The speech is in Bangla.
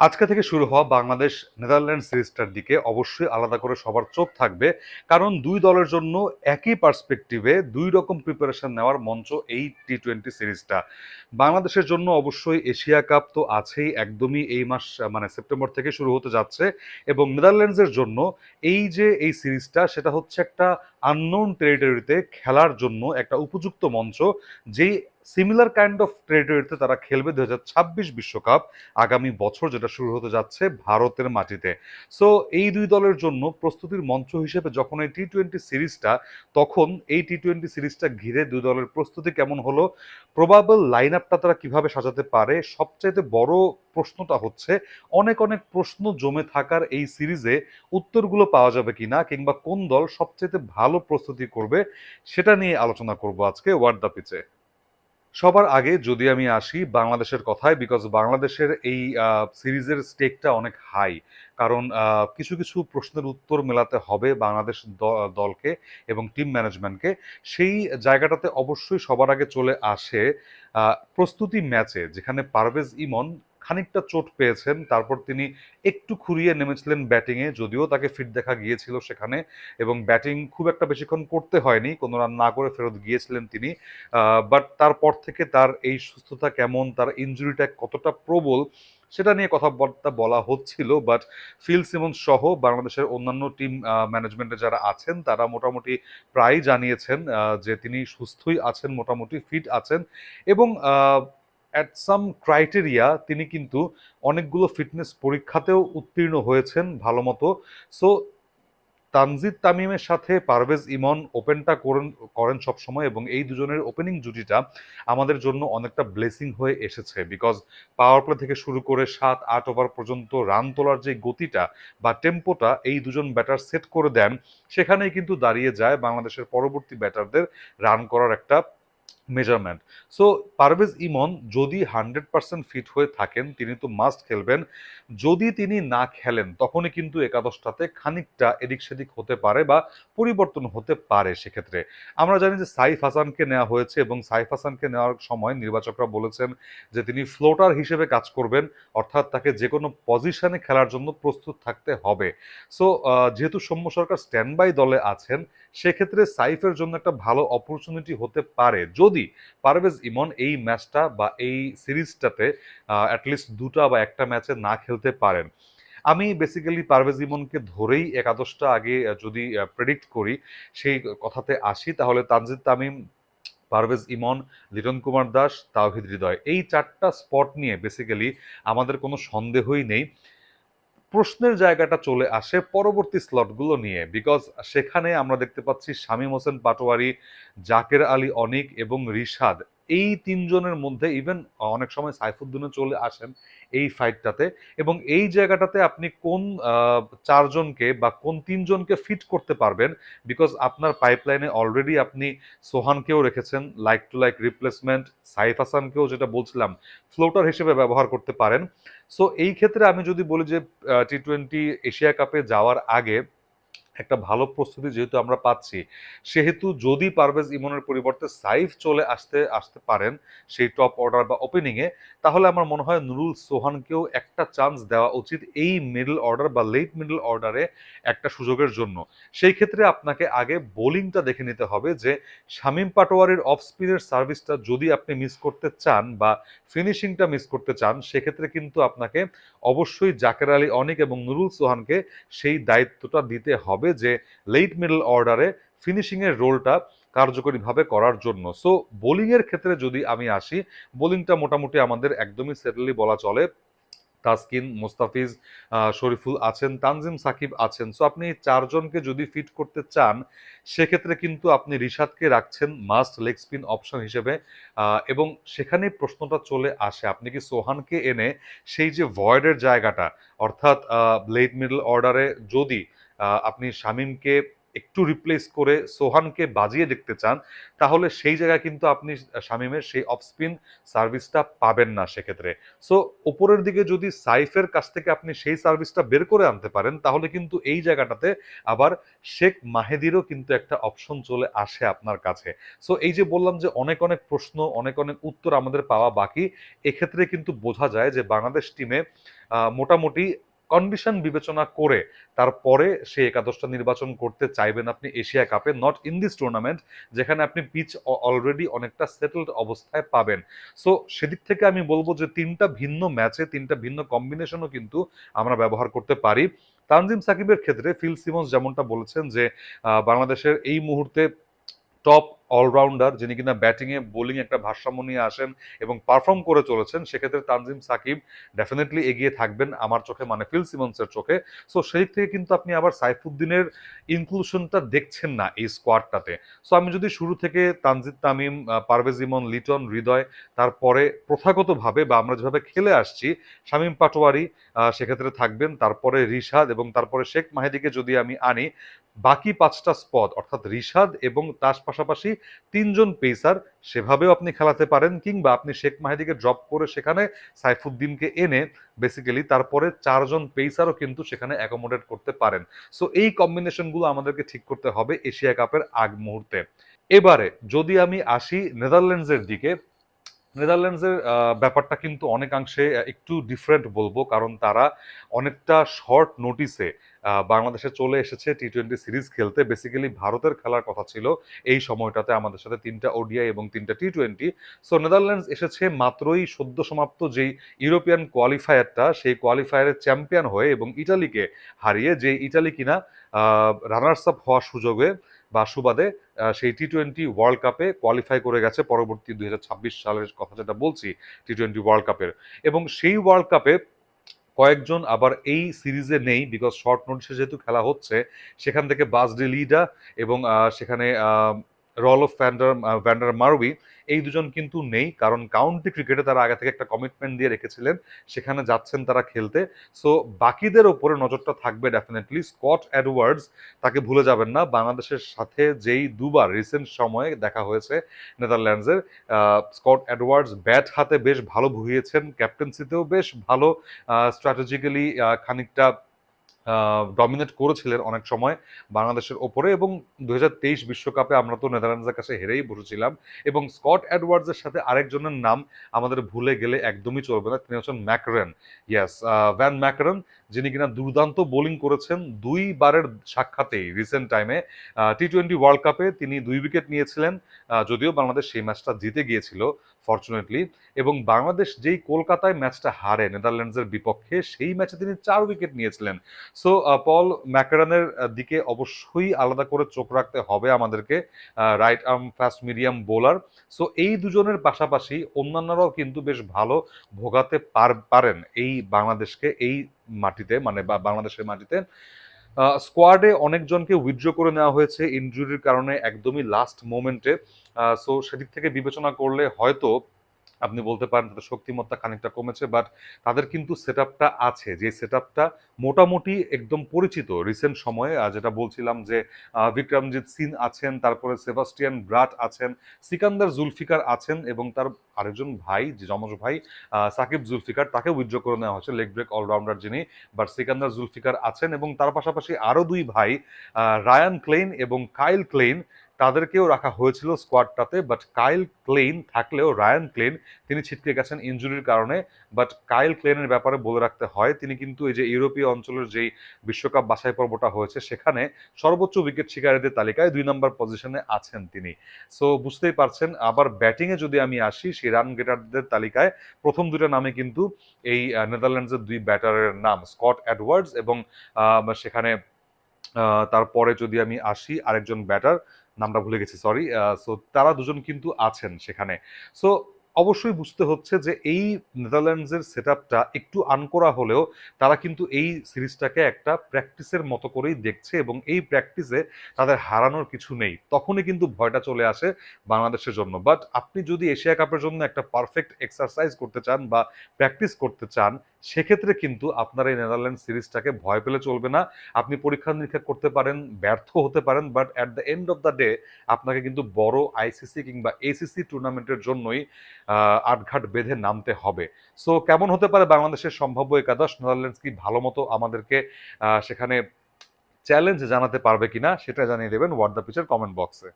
আজকে থেকে শুরু হওয়া বাংলাদেশ নেদারল্যান্ড সিরিজটার দিকে অবশ্যই আলাদা করে সবার চোখ থাকবে, কারণ দুই দলের জন্য একই পার্সপেক্টিভে দুই রকম প্রিপারেশন নেওয়ার মঞ্চ এই টি টোয়েন্টি সিরিজটা। বাংলাদেশের জন্য অবশ্যই এশিয়া কাপ তো আছেই, একদমই এই মাস মানে সেপ্টেম্বর থেকে শুরু হতে যাচ্ছে এবং নেদারল্যান্ডসের জন্য এই যে এই সিরিজটা, সেটা হচ্ছে একটা আননোন টেরিটরিতে খেলার জন্য একটা উপযুক্ত মঞ্চ, যেই সিমিলার কাইন্ড অফ টেরিটরিতে তারা খেলবে দু বিশ্বকাপ। আগামী বছর যেটা শুরু হতে যাচ্ছে ভারতের মাটিতে। সো এই দুই দলের জন্য প্রস্তুতির মঞ্চ হিসেবে যখন এই টি টোয়েন্টি সিরিজটা, তখন এই টি টোয়েন্টি সিরিজটা ঘিরে দুই দলের প্রস্তুতি কেমন হলো প্রবাবল লাইন আপটা তারা কীভাবে সাজাতে পারে, সবচাইতে বড় প্রশ্নটা হচ্ছে, অনেক অনেক প্রশ্ন জমে থাকার এই সিরিজে উত্তরগুলো পাওয়া যাবে কিনা, কিংবা কোন দল সবচেয়ে ভালো প্রস্তুতি করবে, সেটা নিয়ে আলোচনা করব আজকে ওয়ার্ড দ্য পিচে সবার আগে যদি আমি আসি বাংলাদেশের কথায় বিকজ বাংলাদেশের এই সিরিজের স্টেকটা অনেক হাই কারণ কিছু কিছু প্রশ্নের উত্তর মেলাতে হবে বাংলাদেশ দলকে এবং টিম ম্যানেজমেন্টকে সেই জায়গাটাতে অবশ্যই সবার আগে চলে আসে প্রস্তুতি ম্যাচে, যেখানে পারভেজ ইমন খানিকটা চোট পেয়েছেন। তারপর তিনি একটু খুঁড়িয়ে নেমেছিলেন ব্যাটিংয়ে, যদিও তাকে ফিট দেখা গিয়েছিল সেখানে এবং ব্যাটিং খুব একটা বেশিক্ষণ করতে হয়নি, কোনো রান না করে ফেরত গিয়েছিলেন তিনি। বাট তারপর থেকে তার এই সুস্থতা কেমন, তার ইনজুরিটা কতটা প্রবল, সেটা নিয়ে কথাবার্তা বলা হচ্ছিল বাট ফিল সিমন্স সহ বাংলাদেশের অন্যান্য টিম ম্যানেজমেন্টে যারা আছেন, তারা মোটামুটি প্রায় জানিয়েছেন যে তিনি সুস্থই আছেন, মোটামুটি ফিট আছেন এবং অ্যাট সাম ক্রাইটেরিয়া তিনি কিন্তু অনেকগুলো ফিটনেস পরীক্ষাতেও উত্তীর্ণ হয়েছেন ভালো মতো। সো তানজিদ তামিমের সাথে পারভেজ ইমন ওপেনটা করেন করেন সবসময় এবং এই দুজনের ওপেনিং জুটিটা আমাদের জন্য অনেকটা ব্লেসিং হয়ে এসেছে বিকজ পাওয়ার প্লে থেকে শুরু করে সাত, আট ওভার পর্যন্ত রান তোলার যে গতিটা বা টেম্পোটা এই দুজন ব্যাটার সেট করে দেন, সেখানেই কিন্তু দাঁড়িয়ে যায় বাংলাদেশের পরবর্তী ব্যাটারদের রান করার একটা মেজারমেন্ট সো পারভেজ ইমন যদি হান্ড্রেড পার্সেন্ট ফিট হয়ে থাকেন, তিনি তো মাস্ট খেলবেন। যদি তিনি না খেলেন, তখনই কিন্তু একাদশটাতে খানিকটা এদিক সেদিক হতে পারে বা পরিবর্তন হতে পারে সেক্ষেত্রে। আমরা জানি যে সাইফ হাসানকে নেওয়া হয়েছে এবং সাইফ হাসানকে নেওয়ার সময় নির্বাচকরা বলেছেন যে তিনি ফ্লোটার হিসেবে কাজ করবেন, অর্থাৎ তাকে যে কোনো পজিশনে খেলার জন্য প্রস্তুত থাকতে হবে। সো যেহেতু সৌম্য সরকার স্ট্যান্ড বাই দলে আছেন সেক্ষেত্রে সাইফের জন্য একটা ভালো অপরচুনিটি হতে পারে। যদি পারভেজ ইমন এই ম্যাচটা বা এই সিরিজটাতে অ্যাটলিস্ট দুটা বা একটা ম্যাচে না খেলতে পারেন। আমি বেসিক্যালি পারভেজ ইমনকে ধরেই একাদশটা আগে যদি প্রেডিক্ট করি, সেই কথাতে আসি। তাহলে তানজিদ তামিম, পারভেজ ইমন, লিটন কুমার দাস, তাওহিদ হৃদয়, এই চারটা স্পট নিয়ে বেসিক্যালি আমাদের কোনো সন্দেহই নেই। প্রশ্নের জায়গাটা চলে আসে পরবর্তী স্লটগুলো নিয়ে। বিকজ সেখানে আমরা দেখতে পাচ্ছি শামীম হোসেন পাটোয়ারি, জাকের আলী অনিক এবং রিশাদ। এই তিনজনের মধ্যে ইভেন অনেক সময় সাইফুদ্দিনও চলে আসেন এই ফাইটটাতে এবং এই জায়গাটাতে আপনি কোন চারজনকে বা কোন তিনজনকে ফিট করতে পারবেন বিকজ আপনার পাইপলাইনে অলরেডি আপনি সোহানকেও রেখেছেন like to like replacement Saif হাসানকেও যেটা বলছিলাম ফ্লোটার হিসেবে ব্যবহার করতে পারেন। সো এই ক্ষেত্রে আমি যদি বলি যে টি টোয়েন্টি এশিয়া কাপে যাওয়ার আগে একটা ভালো প্রস্তুতি যেহেতু আমরা পাচ্ছি, সেহেতু যদি পারভেজ ইমনের পরিবর্তে সাইফ চলে আসতে আসতে পারেন সেই টপ অর্ডার বা ওপেনিংয়ে তাহলে আমার মনে হয় নুরুল সোহানকেও একটা চান্স দেওয়া উচিত এই মিডল অর্ডার বা লেট মিডল অর্ডারে একটা সুযোগের জন্য। সেই ক্ষেত্রে আপনাকে আগে বোলিংটা দেখে নিতে হবে যে শামীম পাটোয়ারির অফ স্পিনের সার্ভিসটা যদি আপনি মিস করতে চান বা ফিনিশিংটা মিস করতে চান, সেক্ষেত্রে কিন্তু আপনাকে অবশ্যই জাকের আলী অনিক এবং নুরুল সোহানকে সেই দায়িত্বটা দিতে হবে। যে লেট মিডল অর্ডারে ফিনিশিংয়ের রোলটা কার্যকরীভাবে করার জন্য। সো বোলিংয়ের ক্ষেত্রে যদি আমি আসি বোলিংটা মোটামুটি আমাদের একদমই সেটেলি বলা চলে। তাসকিন, মোস্তাফিজ শরীফুল আছেন, তানজিম সাকিব আছেন। সো আপনি চারজনকে যদি ফিট করতে চান, সেক্ষেত্রে কিন্তু আপনি রিশাদকে রাখছেন মাস্ট লেগ স্পিন অপশন হিসেবে। এবং সেখানে প্রশ্নটা চলে আসে, আপনি কি সোহানকে এনে সেই যে ভয়েডের জায়গাটা, অর্থাৎ লেট মিডল অর্ডারে যদি আপনি শামিমকে একটু রিপ্লেস করে সোহানকে বাজিয়ে দেখতে চান, তাহলে সেই জায়গায় কিন্তু আপনি শামিমের সেই অফ স্পিন সার্ভিসটা পাবেন না সেক্ষেত্রে। সো উপরের দিকে যদি সাইফের কাছ থেকে আপনি সেই সার্ভিসটা বের করে আনতে পারেন, তাহলে কিন্তু এই জায়গাটাতে আবার শেখ মাহেদিরও কিন্তু একটা অপশন চলে আসে আপনার কাছে। সো এই যে বললাম যে অনেক অনেক প্রশ্ন, অনেক অনেক উত্তর আমাদের পাওয়া বাকি, এক্ষেত্রে কিন্তু বোঝা যায় যে বাংলাদেশ টিমে মোটামুটি কন্ডিশন বিবেচনা করে তারপরে সে একাদশটা নির্বাচন করতে চাইবেন আপনি এশিয়া কাপে নট ইন দিস টুর্নামেন্ট যেখানে আপনি পিচ অলরেডি অনেকটা সেটেলড অবস্থায় পাবেন। সো সেদিক থেকে আমি বলব যে তিনটা ভিন্ন ম্যাচে তিনটা ভিন্ন কম্বিনেশনও কিন্তু আমরা ব্যবহার করতে পারি। তানজিম সাকিবের ক্ষেত্রে ফিল সিমন্স যেমনটা বলেছেন যে বাংলাদেশের এই মুহূর্তে টপ অলরাউন্ডার যিনি কিনা ব্যাটিংয়ে বোলিং একটা ভারসাম্য নিয়ে আসেন এবং পারফর্ম করে চলেছেন, সেক্ষেত্রে তানজিম সাকিব ডেফিনেটলি এগিয়ে থাকবেন আমার চোখে মানে ফিল সিমন্সের চোখে। সো সেই থেকে কিন্তু আপনি আবার সাইফুদ্দিনের ইনক্লুশনটা দেখছেন না এই স্কোয়াডটাতে সো আমি যদি শুরু থেকে তানজিদ তামিম পারভেজ ইমন, লিটন, হৃদয়, তারপরে প্রথাগতভাবে বা আমরা যেভাবে খেলে আসছি, শামীম পাটোয়ারি সেক্ষেত্রে থাকবেন, তারপরে রিশাদ এবং তারপরে শেখ মাহেদিকে যদি আমি আনি বাকি পাঁচটা স্পট অর্থাৎ রিশাদ এবং তার পাশাপাশি তিনজন পেসার, সেভাবেও আপনি খেলাতে পারেন কিংবা আপনি শেখ মাহেদিকে ড্রপ করে সেখানে সাইফুদ্দিনকে এনে বেসিক্যালি তারপরে চারজন পেসারও কিন্তু সেখানে অ্যাকোমোডেট করতে পারেন। সো এই কম্বিনেশনগুলো আমাদেরকে ঠিক করতে হবে এশিয়া কাপের আগ মুহূর্তে। এবারে যদি আমি আসি নেদারল্যান্ডসের দিকে নেদারল্যান্ডসের ব্যাপারটা কিন্তু অনেকাংশে একটু ডিফারেন্ট বলব। কারণ তারা অনেকটা শর্ট নোটিসে বাংলাদেশে চলে এসেছে টি টোয়েন্টি সিরিজ খেলতে। বেসিক্যালি ভারতের খেলার কথা ছিল এই সময়টাতে আমাদের সাথে তিনটা ওডিআই এবং তিনটা টি টোয়েন্টি সো নেদারল্যান্ডস এসেছে মাত্রই সদ্য সমাপ্ত যেই ইউরোপিয়ান কোয়ালিফায়ারটা সেই কোয়ালিফায়ারের চ্যাম্পিয়ন হয়ে এবং ইটালিকে হারিয়ে, যে ইটালি কিনা রানার্স আপ হওয়ার সুযোগে বা সুবাদে সেই টি টোয়েন্টি ওয়ার্ল্ড কাপে কোয়ালিফাই করে গেছে পরবর্তী দু হাজার ছাব্বিশ সালের কথা যেটা বলছি টি টোয়েন্টি ওয়ার্ল্ড কাপের এবং সেই ওয়ার্ল্ড কাপে কয়েকজন আবার এই সিরিজে নেই বিকজ শর্ট নোটিসে যেহেতু খেলা হচ্ছে, সেখান থেকে বাস ডি লিডা এবং সেখানে রল অফ ভ্যান্ডার ভ্যান্ডার মারবি এই দুজন কিন্তু নেই, কারণ কাউন্টি ক্রিকেটে তারা আগে থেকে একটা কমিটমেন্ট দিয়ে রেখেছিলেন, সেখানে যাচ্ছেন তারা খেলতে। সো বাকিদের ওপরে নজরটা থাকবে ডেফিনেটলি স্কট অ্যাডওয়ার্ডস তাকে ভুলে যাবেন না, বাংলাদেশের সাথে যেই দুবার রিসেন্ট সময়ে দেখা হয়েছে নেদারল্যান্ডসের স্কট অ্যাডওয়ার্ডস ব্যাট হাতে বেশ ভালো ভুগিয়েছেন ক্যাপ্টেন্সিতেও বেশ ভালো স্ট্র্যাটেজিক্যালি খানিকটা ডমিনেট করেছিলেন অনেক সময় বাংলাদেশের ওপরে এবং দু বিশ্বকাপে আমরা তো নেদারল্যান্ডসের কাছে হেরেই বসেছিলাম এবং স্কট অ্যাডওয়ার্ডসের সাথে আরেকজনের নাম আমাদের ভুলে গেলে একদমই চলবে না, তিনি হচ্ছেন ম্যাকরেন। ইয়াস ভ্যান ম্যাকরেন, যিনি কিনা দুর্দান্ত বোলিং করেছেন দুইবারের সাক্ষাতেই রিসেন্ট টাইমে টি টোয়েন্টি ওয়ার্ল্ড কাপে তিনি দুই উইকেট নিয়েছিলেন যদিও বাংলাদেশ সেই ম্যাচটা জিতে গিয়েছিল। ফর্চুনেটলি এবং বাংলাদেশ যেই কলকাতায় ম্যাচটা হারে নেদারল্যান্ডসের বিপক্ষে, সেই ম্যাচে তিনি চার উইকেট নিয়েছিলেন। সো পল ম্যাকারানের দিকে অবশ্যই আলাদা করে চোখ রাখতে হবে আমাদেরকে right arm fast medium bowler so এই দুজনের পাশাপাশি অন্যান্যরাও কিন্তু বেশ ভালো ভোগাতে পার- পারেন এই বাংলাদেশকে এই মাটিতে মানে বাংলাদেশের মাটিতে। স্কোয়াডে অনেকজনকে উইথড্র করে নেওয়া হয়েছে। ইনজুরির কারণে একদমই লাস্ট মোমেন্টে সো সেদিক থেকে বিবেচনা করলে হয়তো আপনি বলতে পারেন তাদের শক্তিমত্তা খানিকটা কমেছে বাট তাদের কিন্তু সেট আছে। যে সেট মোটামুটি একদম পরিচিত রিসেন্ট সময়ে। যেটা বলছিলাম যে বিক্রমজিৎ সিন আছেন, তারপরে সেবাস্টিয়ান ব্রাট আছেন, সিকান্দার জুলফিকার আছেন এবং তার আরেকজন ভাই, যে যমজ ভাই সাকিব জুলফিকার তাকে উইথড্র করে নেওয়া হয়েছে লেগ ব্রেক অলরাউন্ডার যিনি বাট সিকান্দার জুলফিকার আছেন এবং তার পাশাপাশি আরও দুই ভাই রায়ান ক্লেইন এবং কাইল ক্লেইন। তাদেরকেও রাখা হয়েছিল স্কোয়াডটাতে বাট কাইল ক্লেইন থাকলেও, রায়ান ক্লেইন, তিনি ছিটকে গেছেন ইঞ্জুরির কারণে বাট কাইল ক্লেনের ব্যাপারে বলে রাখতে হয়, তিনি কিন্তু এই যে ইউরোপীয় অঞ্চলের যেই বিশ্বকাপ বাছাই পর্বটা হয়েছে, সেখানে সর্বোচ্চ উইকেট শিকারীদের তালিকায় দুই নম্বর পজিশনে আছেন তিনি। সো বুঝতেই পারছেন, আবার ব্যাটিংয়ে যদি আমি আসি, সেই রান গেটারদের তালিকায় প্রথম দুটো নামে কিন্তু এই নেদারল্যান্ডসের দুই ব্যাটারের নাম, স্কট অ্যাডওয়ার্ডস এবং সেখানে তারপরে যদি আমি আসি, আরেকজন ব্যাটার নামটা ভুলে গেছি সরি সো তারা দুজন কিন্তু আছেন সেখানে। সো অবশ্যই বুঝতে হচ্ছে যে এই নেদারল্যান্ডসের সেট আপটা একটু আনকরা হলেও তারা কিন্তু এই সিরিজটাকে একটা প্র্যাকটিসের মতো করেই দেখছে এবং এই প্র্যাকটিসে তাদের হারানোর কিছু নেই। তখনই কিন্তু ভয়টা চলে আসে বাংলাদেশের জন্য। বাট আপনি যদি এশিয়া কাপের জন্য একটা পারফেক্ট এক্সারসাইজ করতে চান বা প্র্যাকটিস করতে চান, সেক্ষেত্রে কিন্তু আপনার এই নেদারল্যান্ড সিরিজটাকে ভয় পেলে চলবে না। আপনি পরীক্ষা নিরীক্ষা করতে পারেন, ব্যর্থ হতে পারেন, but at the end of the day আপনাকে কিন্তু বড় আইসিসি কিংবা এসিসি টুর্নামেন্টের জন্যই আটঘাট বেঁধে নামতে হবে। সো কেমন হতে পারে বাংলাদেশের সম্ভাব্য একাদশ? নেদারল্যান্ডস কি ভালো মতো আমাদেরকে সেখানে চ্যালেঞ্জ জানাতে পারবে কিনা, সেটা জানিয়ে দেবেন হোয়াট দ্য পিচার কমেন্ট বক্সে